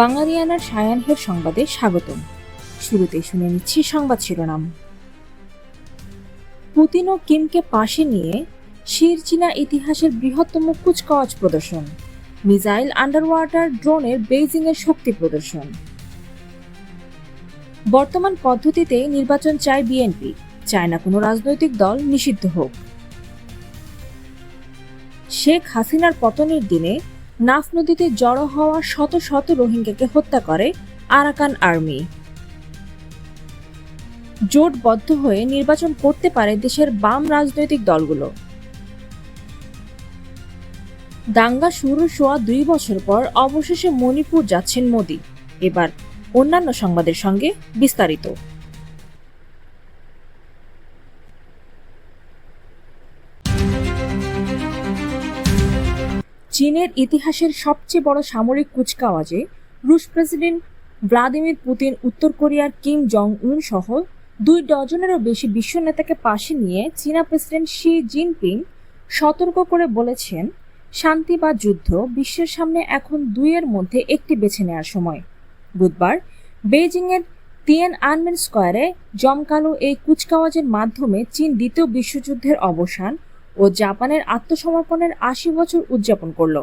বাঙালিয়ানার সায়ানহের সংবাদে স্বাগতম। শুরুতে শুনে নিচ্ছি সংবাদ শিরোনাম। পুতিন ও কিমকে পাশে নিয়ে শির চীনা ইতিহাসের বৃহত্তম কুচকাওয়াজ প্রদর্শন, মিসাইল আন্ডার ওয়াটার ড্রোনের বেইজিংয়ের শক্তি প্রদর্শন। বর্তমান পদ্ধতিতে নির্বাচন চায় বিএনপি, চায় না কোনো রাজনৈতিক দল নিষিদ্ধ হোক। শেখ হাসিনার পতনের দিনে নাফ নদীতে জড়ো হওয়া শত শত রোহিঙ্গাকে হত্যা করে আরাকান আর্মি। জোটবদ্ধ হয়ে নির্বাচন করতে পারে দেশের বাম রাজনৈতিক দলগুলো। দাঙ্গা শুরু সোয়া দুই বছর পর অবশেষে মণিপুর যাচ্ছেন মোদি। এবার অন্যান্য সংবাদের সঙ্গে বিস্তারিত। চীনের ইতিহাসের সবচেয়ে বড় সামরিক কুচকাওয়াজে রুশ প্রেসিডেন্ট ভ্লাদিমির পুতিন, উত্তর কোরিয়ার কিম জং উন সহ দুই ডজনেরও বেশি বিশ্ব নেতাকে পাশে নিয়ে চীনা প্রেসিডেন্ট শি জিনপিং সতর্ক করে বলেছেন, শান্তি বা যুদ্ধ বিশ্বের সামনে এখন দুইয়ের মধ্যে একটি বেছে নেওয়ার সময়। বুধবার বেইজিংয়ের তিয়ান আনমেন স্কোয়ারে জমকালো এই কুচকাওয়াজের মাধ্যমে চীন দ্বিতীয় বিশ্বযুদ্ধের অবসান ও জাপানের আত্মসমর্পণের আশি বছর উদযাপন করল,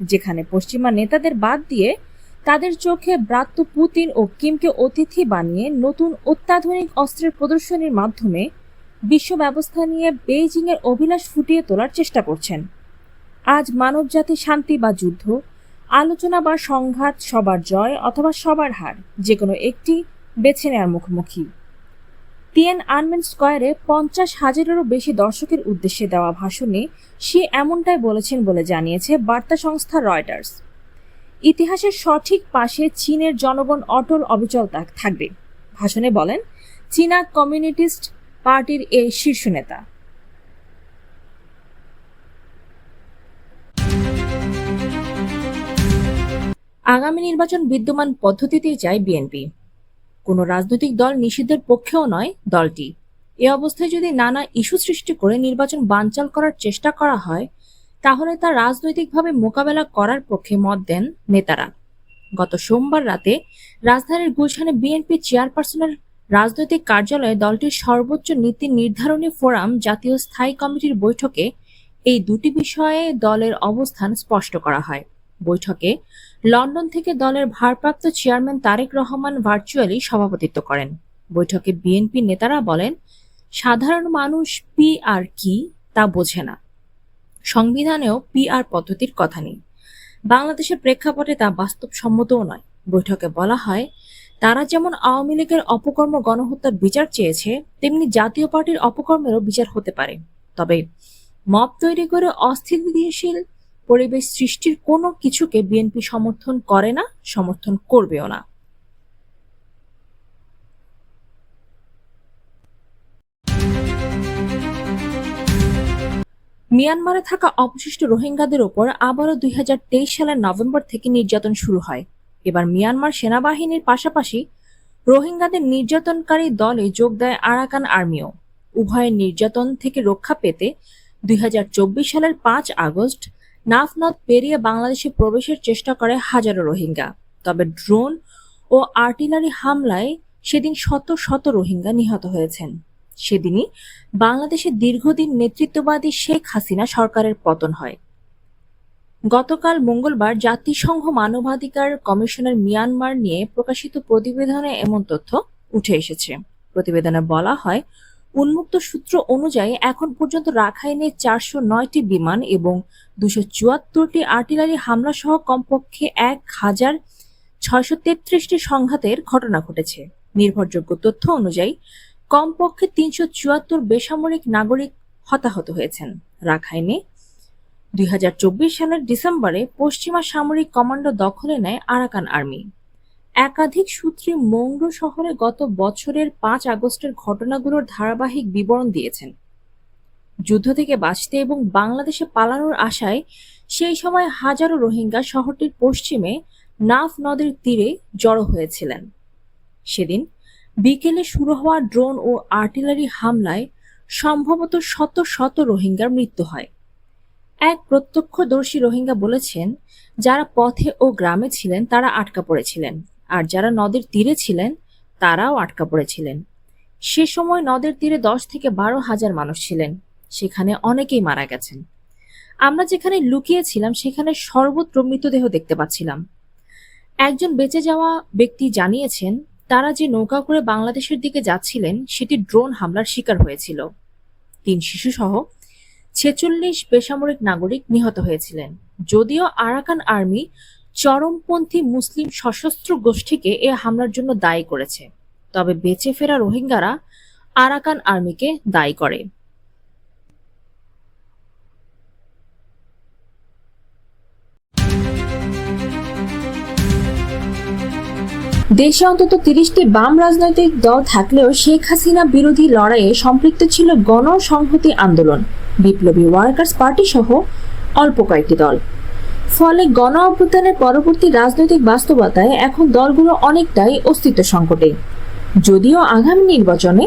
যেখানে পশ্চিমা নেতাদের বাদ দিয়ে তাদের চোখে ব্রাত্য পুতিন ও কিমকে অতিথি বানিয়ে নতুন অত্যাধুনিক অস্ত্রের প্রদর্শনীর মাধ্যমে বিশ্ব ব্যবস্থা নিয়ে বেইজিংয়ের অভিলাষ ফুটিয়ে তোলার চেষ্টা করছেন। আজ মানবজাতি শান্তি বা যুদ্ধ, আলোচনা বা সংঘাত, সবার জয় অথবা সবার হার যে কোনো একটি বেছে নেওয়ার মুখোমুখি। টিএন আনমেন স্কোয়ারে পঞ্চাশ হাজারেরও বেশি দর্শকের উদ্দেশ্যে দেওয়া ভাষণে সে এমনটাই বলেছেন বলে জানিয়েছে বার্তা সংস্থা রয়টার্স। ইতিহাসের সঠিক পাশে চীনের জনগণ অটল অবিচল থাকবে, ভাষণে বলেন চীনা কমিউনিটিস্ট পার্টির এই শীর্ষ নেতা। আগামী নির্বাচন বিদ্যমান পদ্ধতিতেই চায় বিএনপি। কোনো রাজনৈতিক দল নিষিদ্ধের পক্ষেও নয় দলটি। এ অবস্থায় যদি নানা ইস্যু সৃষ্টি করে নির্বাচন বানচাল করার চেষ্টা করা হয়, তাহলে তা রাজনৈতিকভাবে মোকাবেলা করার পক্ষে মত দেন নেতারা। গত সোমবার রাতে রাজধানীর গুলশানে বিএনপি চেয়ারপারসনের রাজনৈতিক কার্যালয়ে দলটির সর্বোচ্চ নীতি নির্ধারণী ফোরাম জাতীয় স্থায়ী কমিটির বৈঠকে এই দুটি বিষয়ে দলের অবস্থান স্পষ্ট করা হয়। বৈঠকে লন্ডন থেকে দলের ভারপ্রাপ্ত চেয়ারম্যান তারেক রহমান ভার্চুয়ালি সভাপতিত্ব করেন। বৈঠকে বিএনপি নেতারা বলেন, সাধারণ মানুষ পি আর কি তা বোঝে না। সংবিধানেও পি আর পদ্ধতির কথা নেই। বাংলাদেশের প্রেক্ষাপটে তা বাস্তবসম্মতও নয়। বৈঠকে বলা হয়, তারা যেমন আওয়ামী লীগের অপকর্ম গণহত্যার বিচার চেয়েছে, তেমনি জাতীয় পার্টির অপকর্মেরও বিচার হতে পারে। তবে মব তৈরি করে অস্থিতিশীল পরিবেশ সৃষ্টির কোনো কিছুকে বিএনপি সমর্থন করে না, সমর্থন করবেও না। মিয়ানমারে থাকা অবশিষ্ট রোহিঙ্গাদের ওপর আবারও দুই সালের নভেম্বর থেকে নির্যাতন শুরু হয়। এবার মিয়ানমার সেনাবাহিনীর পাশাপাশি রোহিঙ্গাদের নির্যাতনকারী দলে যোগ দেয় আরাকান আর্মিও। উভয়ের নির্যাতন থেকে রক্ষা পেতে দুই হাজার চব্বিশ সালের পাঁচ আগস্ট নাফ নদ পেরিয়ে বাংলাদেশে প্রবেশের চেষ্টা করে হাজারো রোহিঙ্গা। তবে ড্রোন ও আর্টিলারি হামলায় সেদিন শত শত রোহিঙ্গা নিহত হয়েছেন। সেদিনই বাংলাদেশে দীর্ঘদিন নেতৃত্ববাদী শেখ হাসিনা সরকারের পতন হয়। গতকাল মঙ্গলবার জাতিসংঘ মানবাধিকার কমিশনের মিয়ানমার নিয়ে প্রকাশিত প্রতিবেদনে এমন তথ্য উঠে এসেছে। প্রতিবেদনে বলা হয় উন্মুক্ত সূত্র অনুযায়ী এখন পর্যন্ত রাখাইনে চারশো নয়টি বিমান এবং দুশো চুয়াত্তরটি আর্টিলারি হামলা সহ কমপক্ষে এক হাজার ছয়শো তেত্রিশটি সংঘাতের ঘটনা ঘটেছে। নির্ভরযোগ্য তথ্য অনুযায়ী কমপক্ষে তিনশো চুয়াত্তর বেসামরিক নাগরিক হতাহত হয়েছেন। রাখাইনে দুই হাজার চব্বিশ সালের ডিসেম্বরে পশ্চিমা সামরিক কমান্ডো দখলে নেয় আরাকান আর্মি। একাধিক সূত্রে মংডু শহরে গত বছরের পাঁচ আগস্টের ঘটনাগুলোর ধারাবাহিক বিবরণ দিয়েছেন। যুদ্ধ থেকে বাঁচতে এবং বাংলাদেশে পালানোর আশায় সেই সময় হাজারো রোহিঙ্গা শহরটির পশ্চিমে নাফ নদের তীরে জড়ো হয়েছিলেন। সেদিন বিকেলে শুরু হওয়া ড্রোন ও আর্টিলারি হামলায় সম্ভবত শত শত রোহিঙ্গার মৃত্যু হয়। এক প্রত্যক্ষদর্শী রোহিঙ্গা বলেছেন, যারা পথে ও গ্রামে ছিলেন, তারা আটকা পড়েছিলেন। আর যারা নদীর তীরে ছিলেন, তারাও আটকা পড়েছিলেন। সে সময় নদের তীরে দশ থেকে বারো হাজার মানুষ ছিলেন। সেখানে অনেকেই মারা গেছেন। আমরা যেখানে লুকিয়েছিলাম, সেখানে সর্বত্র মৃতদেহ দেখতে পাচ্ছিলাম। একজন বেঁচে যাওয়া ব্যক্তি জানিয়েছেন, তারা যে নৌকা করে বাংলাদেশের দিকে যাচ্ছিলেন, সেটি ড্রোন হামলার শিকার হয়েছিল। তিন শিশুসহ ছেচল্লিশ বেসামরিক নাগরিক নিহত হয়েছিলেন। যদিও আরাকান আর্মি চরমপন্থী মুসলিম সশস্ত্র গোষ্ঠীকে এ হামলার জন্য দায়ী করেছে। তবে বেঁচে ফেরা রোহিঙ্গারা আরাকান আর্মিকে দায়ী করে। দেশে অন্তত তিরিশটি বাম রাজনৈতিক দল থাকলেও শেখ হাসিনা বিরোধী লড়াইয়ে সম্পৃক্ত ছিল গণসংহতি আন্দোলন। বিপ্লবী ওয়ার্কার্স পার্টি সহ অল্প কয়েকটি দল। ফলে গণ অভ্যুত্থানের পরবর্তী রাজনৈতিক বাস্তবতায় এখন দলগুলো অনেকটাই অস্তিত্ব সংকটে। যদিও আগামী নির্বাচনে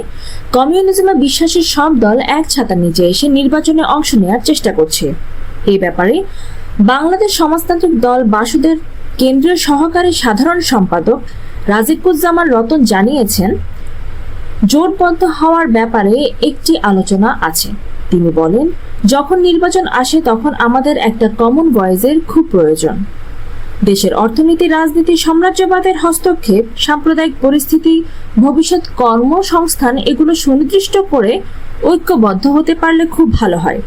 কমিউনিজমে বিশ্বাসী সব দল এক ছাতার নিচে এসে নির্বাচনে অংশ নেওয়ার চেষ্টা করছে। এই ব্যাপারে বাংলাদেশ সমাজতান্ত্রিক দল বাসুদের কেন্দ্রীয় সহকারী সাধারণ সম্পাদক রাজিকুজ্জামান রতন জানিয়েছেন, জোটবদ্ধ হওয়ার ব্যাপারে একটি আলোচনা আছে। তিনি বলেন, যখন নির্বাচন আসে তখন আমাদের একটা কমন ভয়েসের খুব প্রয়োজন। দেশের অর্থনীতি, রাজনীতি, সাম্রাজ্যবাদের হস্তক্ষেপ, সাম্প্রদায়িক পরিস্থিতি, ভবিষ্যৎ কর্মসংস্থান এগুলো সুনির্দিষ্ট করে ঐক্যবদ্ধ হতে পারলে খুব ভালো হয়।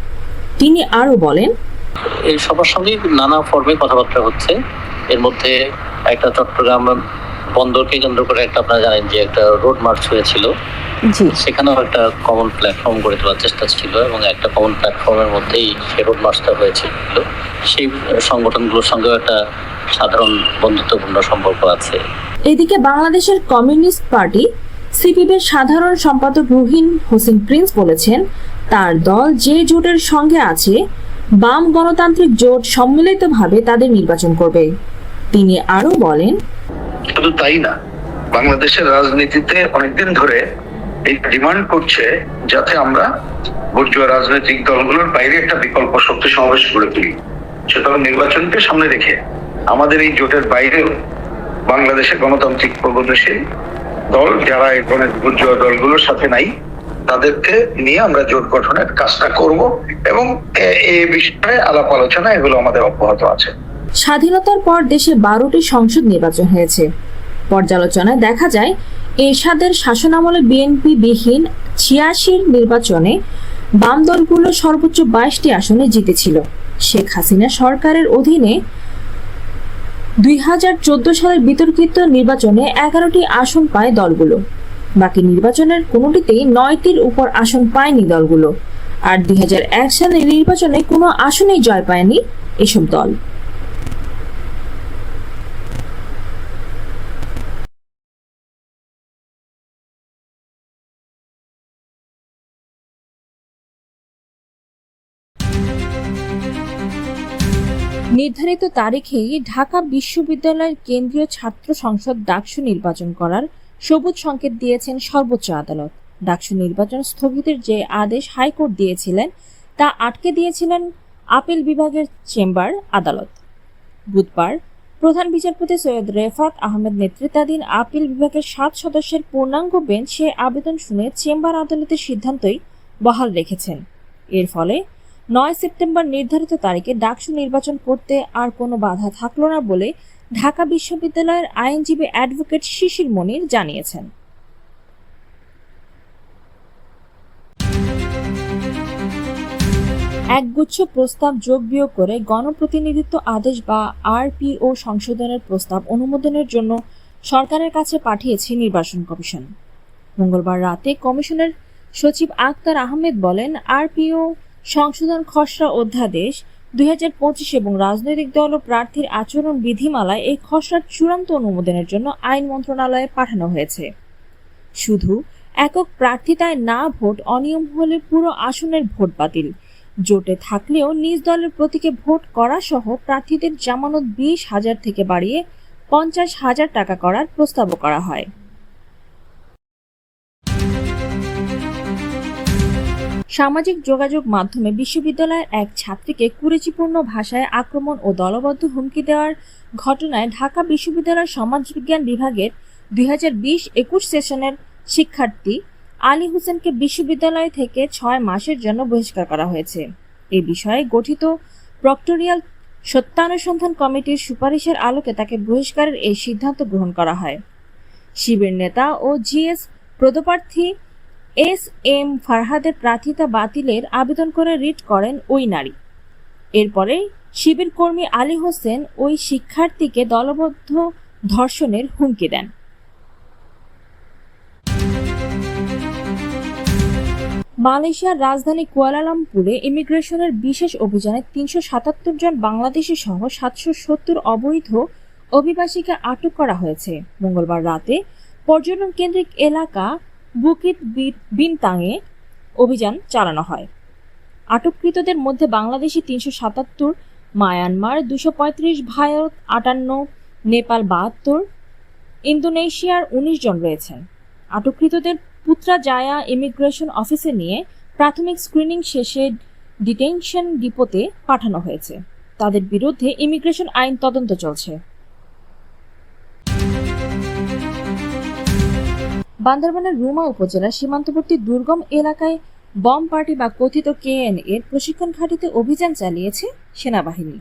তিনি আরও বলেন, এই সবার সঙ্গেই নানা ফর্মে কথাবার্তা হচ্ছে। এর মধ্যে একটা চট্টগ্রাম বন্দরকে কেন্দ্র করে একটা আপনারা জানেন যে একটা রোড মার্চ হয়েছিল। জি। সেখানেও একটা কমন প্ল্যাটফর্ম গড়ে তোলার চেষ্টা ছিল এবং একটা কমন প্ল্যাটফর্মের মধ্যেই সে রোড মার্চটা হয়েছিল। সেই সংগঠনগুলোর সঙ্গেও একটা সাধারণ বন্ধুত্বপূর্ণ সম্পর্ক আছে। এদিকে বাংলাদেশের কমিউনিস্ট পার্টি সিপিবির সাধারণ সম্পাদক রুহিন হোসেন প্রিন্স বলেছেন তার দল যে জোটের সঙ্গে আছে বাম গণতান্ত্রিক জোট সম্মিলিতভাবে তাদের নির্বাচন করবে। তিনি আরও বলেন শুধু তাই না, বাংলাদেশের রাজনীতিতে অনেকদিন ধরে এই ডিমান্ড করছে যাতে আমরা বুর্জুয়া রাজনৈতিক দলগুলোর বাইরে একটা বিকল্প শক্তি সমাবেশ গড়ে তুলি। সুতরাং নির্বাচনকে সামনে রেখে আমাদের এই জোটের বাইরেও বাংলাদেশের গণতান্ত্রিক প্রগতিশীল দল যারা ধরনের বুর্জুয়া দলগুলোর সাথে নাই, তাদেরকে নিয়ে আমরা জোট গঠনের কাজটা করব এবং এ- এই বিষয়ে আলাপ আলোচনা এগুলো আমাদের অব্যাহত আছে। স্বাধীনতার পর দেশে বারোটি সংসদ নির্বাচন হয়েছে। পর্যালোচনায় দেখা যায়, এরশাদের শাসনামলে বিএনপি বিহীন ছিয়াশির নির্বাচনে বাম দলগুলো সর্বোচ্চ বাইশটি আসনে জিতেছিল। শেখ হাসিনা সরকারের অধীনে দুই হাজার চোদ্দ সালের বিতর্কিত নির্বাচনে এগারোটি আসন পায় দলগুলো। বাকি নির্বাচনের কোনোটিতেই নয়টির উপর আসন পায়নি দলগুলো। আর দুই হাজার এক সালের নির্বাচনে কোনো আসনেই জয় পায়নি এসব দল। নির্ধারিত তারিখেই ঢাকা বিশ্ববিদ্যালয়ের কেন্দ্রীয় ছাত্র সংসদ ডাকসু নির্বাচন করার সবুজ সংকেত দিয়েছেন সর্বোচ্চ আদালত। ডাকসু নির্বাচন স্থগিতের যে আদেশ হাইকোর্ট দিয়েছিলেন, তা আটকে দিয়েছিলেন আপিল বিভাগের চেম্বার আদালত। বুধবার প্রধান বিচারপতি সৈয়দ রেফাত আহমেদ নেতৃত্বাধীন আপিল বিভাগের সাত সদস্যের পূর্ণাঙ্গ বেঞ্চ সে আবেদন শুনে চেম্বার আদালতের সিদ্ধান্তই বহাল রেখেছেন। এর ফলে নয় সেপ্টেম্বর নির্ধারিত তারিখে ডাকসু নির্বাচন করতে আর কোনো বাধা থাকল না বলে ঢাকা বিশ্ববিদ্যালয়ের আইনজীবী অ্যাডভোকেট শিশির মনির জানিয়েছেন। একগুচ্ছ প্রস্তাব যোগ বিয়োগ করে গণপ্রতিনিধিত্ব আদেশ বা আরপিও সংশোধনের প্রস্তাব অনুমোদনের জন্য সরকারের কাছে পাঠিয়েছে নির্বাচন কমিশন। মঙ্গলবার রাতে কমিশনের সচিব আক্তার আহমেদ বলেন, আরপিও সংশোধন খসড়া অধ্যাদেশ, দুই হাজার পঁচিশ এবং রাজনৈতিক দল ও প্রার্থীর আচরণ বিধিমালায় এই খসড়ার চূড়ান্ত অনুমোদনের জন্য আইন মন্ত্রণালয়ে পাঠানো হয়েছে। শুধু একক প্রার্থিতায় না ভোট অনিয়ম হলে পুরো আসনের ভোট বাতিল। জোটে থাকলেও নিজ দলের প্রতীকে ভোট করা সহ প্রার্থীদের জামানত বিশ হাজার থেকে বাড়িয়ে পঞ্চাশ হাজার টাকা করার প্রস্তাবও করা হয়। সামাজিক যোগাযোগ মাধ্যমে বিশ্ববিদ্যালয়ের এক ছাত্রীকে কুরুচিপূর্ণ ভাষায় আক্রমণ ও দলবদ্ধ হুমকি দেওয়ার ঘটনায় ঢাকা বিশ্ববিদ্যালয়ের সমাজবিজ্ঞান বিভাগের দুই হাজার বিশ একুশ সেশনের শিক্ষার্থী আলী হোসেনকে বিশ্ববিদ্যালয় থেকে ছয় মাসের জন্য বহিষ্কার করা হয়েছে। এ বিষয়ে গঠিত প্রক্টোরিয়াল সত্যানুসন্ধান কমিটির সুপারিশের আলোকে তাকে বহিষ্কারের এই সিদ্ধান্ত গ্রহণ করা হয়। শিবির নেতা ও জিএস পদপ্রার্থী এস এম ফারহাদের প্রার্থিতা বাতিলের আবেদন করে রিট করেন ওই নারী। এরপরে শিবির কর্মী আলী হোসেন ওই শিক্ষার্থীকে দলবদ্ধ ধর্ষণের হুমকি দেন। মালয়েশিয়ার রাজধানী কুয়ালালামপুরে ইমিগ্রেশনের বিশেষ অভিযানে তিনশো সাতাত্তর জন বাংলাদেশি সহ সাতশো সত্তর অবৈধ অভিবাসীকে আটক করা হয়েছে। মঙ্গলবার রাতে পর্যটন কেন্দ্রিক এলাকা বুকিত বি- বিনতাংয়ে অভিযান চালানো হয়। আটককৃতদের মধ্যে বাংলাদেশি তিনশো সাতাত্তর, মায়ানমার দুশো পঁয়ত্রিশ, ভারত আটান্ন, নেপাল বাহাত্তর, ইন্দোনেশিয়ার উনিশ জন রয়েছেন। আটককৃতদের পুত্রা জায়া ইমিগ্রেশন অফিসে নিয়ে প্রাথমিক স্ক্রিনিং শেষে ডিটেনশন ডিপোতে পাঠানো হয়েছে। তাদের বিরুদ্ধে ইমিগ্রেশন আইন তদন্ত চলছে। বান্দরবানের রুমা উপজেলার সীমান্তবর্তী দুর্গম এলাকায় বম পার্টি বা কথিত কেএন এর প্রশিক্ষণ ঘাঁটিতে অভিযান চালিয়েছে সেনাবাহিনী।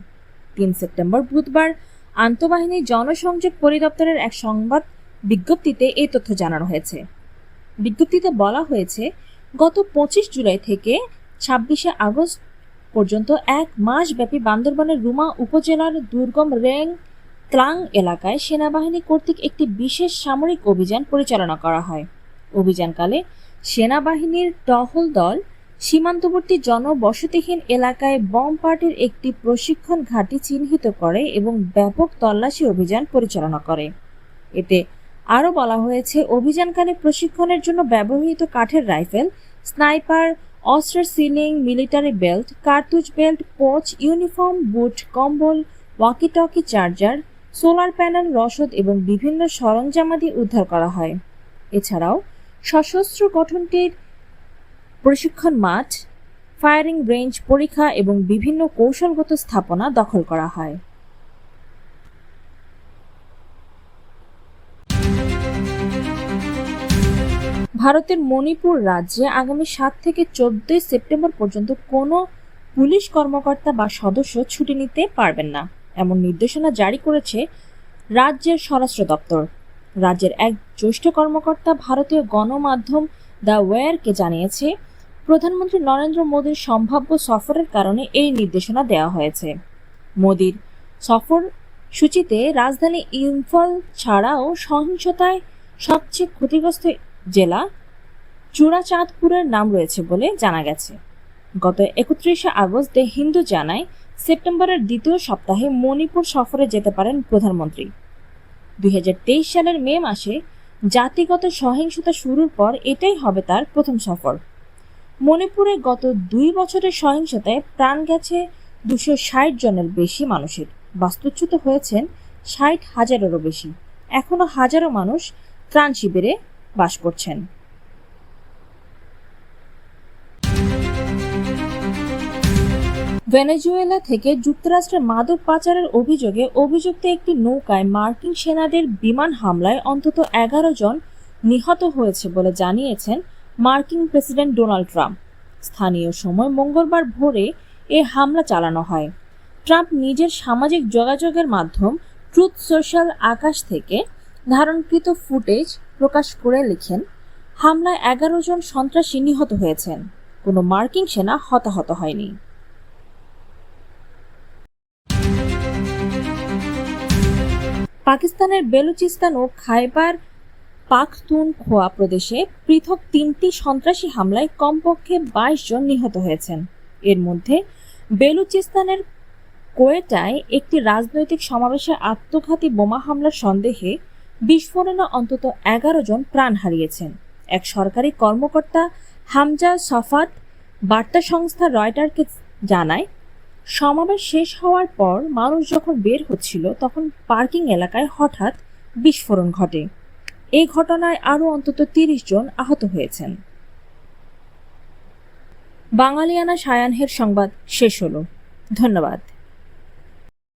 তিন সেপ্টেম্বর বুধবার আন্তঃবাহিনী জনসংযোগ পরিদপ্তরের এক সংবাদ বিজ্ঞপ্তিতে এই তথ্য জানানো হয়েছে। বিজ্ঞপ্তিতে বলা হয়েছে, গত পঁচিশ জুলাই থেকে ছাব্বিশে আগস্ট পর্যন্ত এক মাস ব্যাপী বান্দরবানের রুমা উপজেলার দুর্গম রেং ত্লাং এলাকায় সেনাবাহিনী কর্তৃক একটি বিশেষ সামরিক অভিযান পরিচালনা করা হয়। অভিযানকালে সেনাবাহিনীর টহল দল সীমান্তবর্তী জনবসতিহীন এলাকায় বম পার্টির একটি প্রশিক্ষণ ঘাঁটি চিহ্নিত করে এবং ব্যাপক তল্লাশি অভিযান পরিচালনা করে। এতে আরও বলা হয়েছে, অভিযানকালে প্রশিক্ষণের জন্য ব্যবহৃত কাঠের রাইফেল, স্নাইপার, অস্ত্রের সিলিং, মিলিটারি বেল্ট, কার্তুজ বেল্ট, পোচ, ইউনিফর্ম, বুট, কম্বল, ওয়াকিটকি চার্জার সোলার প্যানেল, রসদ এবং বিভিন্ন সরঞ্জামাদি উদ্ধার করা হয়। এছাড়াও সশস্ত্র গঠনটির প্রশিক্ষণ মাঠ, ফায়ারিং রেঞ্জ পরীক্ষা এবং বিভিন্ন কৌশলগত স্থাপনা দখল করা হয়। ভারতের মণিপুর রাজ্যে আগামী সাত থেকে চোদ্দই সেপ্টেম্বর পর্যন্ত কোনো পুলিশ কর্মকর্তা বা সদস্য ছুটি নিতে পারবেন না। এমন নির্দেশনা জারি করেছে রাজ্যের স্বরাষ্ট্র দপ্তর। রাজ্যের এক জ্যেষ্ঠ কর্মকর্তা ভারতীয় গণমাধ্যম দ্য ওয়্যারকে জানিয়েছে, প্রধানমন্ত্রী নরেন্দ্র মোদীর সম্ভাব্য সফরের কারণে এই নির্দেশনা দেওয়া হয়েছে। মোদীর সফর সূচিতে রাজধানী ইম্ফল ছাড়াও সহিংসতায় সবচেয়ে ক্ষতিগ্রস্ত জেলা চূড়াচাঁদপুরের নাম রয়েছে বলে জানা গেছে। গত একত্রিশে আগস্ট দ্য হিন্দু জানায় সেপ্টেম্বরের দ্বিতীয় সপ্তাহে মণিপুর সফরে যেতে পারেন প্রধানমন্ত্রী। দু হাজার তেইশ সালের মে মাসে জাতিগত সহিংসতা শুরুর পর এটাই হবে তার প্রথম সফর। মণিপুরে গত দুই বছরের সহিংসতায় প্রাণ গেছে দুশো ষাট জনের বেশি মানুষের। বাস্তুচ্যুত হয়েছেন ষাট হাজারেরও বেশি। এখনও হাজারো মানুষ ত্রাণ শিবিরে বাস করছেন। ভেনেজুয়েলা থেকে যুক্তরাষ্ট্রের মাদক পাচারের অভিযোগে অভিযুক্ত একটি নৌকায় মার্কিন সেনাদের বিমান হামলায় অন্তত এগারো জন নিহত হয়েছে বলে জানিয়েছেন মার্কিন প্রেসিডেন্ট ডোনাল্ড ট্রাম্প। স্থানীয় সময় মঙ্গলবার ভোরে এ হামলা চালানো হয়। ট্রাম্প নিজের সামাজিক যোগাযোগের মাধ্যম ট্রুথ সোশ্যাল আকাশ থেকে ধারণকৃত ফুটেজ প্রকাশ করে লিখেন, হামলায় এগারো জন সন্ত্রাসী নিহত হয়েছেন। কোনো মার্কিন সেনা হতাহত হয়নি। পাকিস্তানের বেলুচিস্তান ও খাইবার পাখতুনখোয়া প্রদেশে পৃথক তিনটি সন্ত্রাসী হামলায় কমপক্ষে বাইশ জন নিহত হয়েছেন। এর মধ্যে বেলুচিস্তানের কোয়েটায় একটি রাজনৈতিক সমাবেশে আত্মঘাতী বোমা হামলার সন্দেহে বিস্ফোরণে অন্তত এগারো জন প্রাণ হারিয়েছেন। এক সরকারি কর্মকর্তা হামজা সফাত বার্তা সংস্থা রয়টারকে জানায় সমাবেশ শেষ হওয়ার পর মানুষ যখন বের হচ্ছিল, তখন পার্কিং এলাকায় হঠাৎ বিস্ফোরণ ঘটে। এই ঘটনায় আরও অন্তত তিরিশ জন আহত হয়েছেন। বাঙালিয়ানা সায়ানহের সংবাদ শেষ হলো। ধন্যবাদ।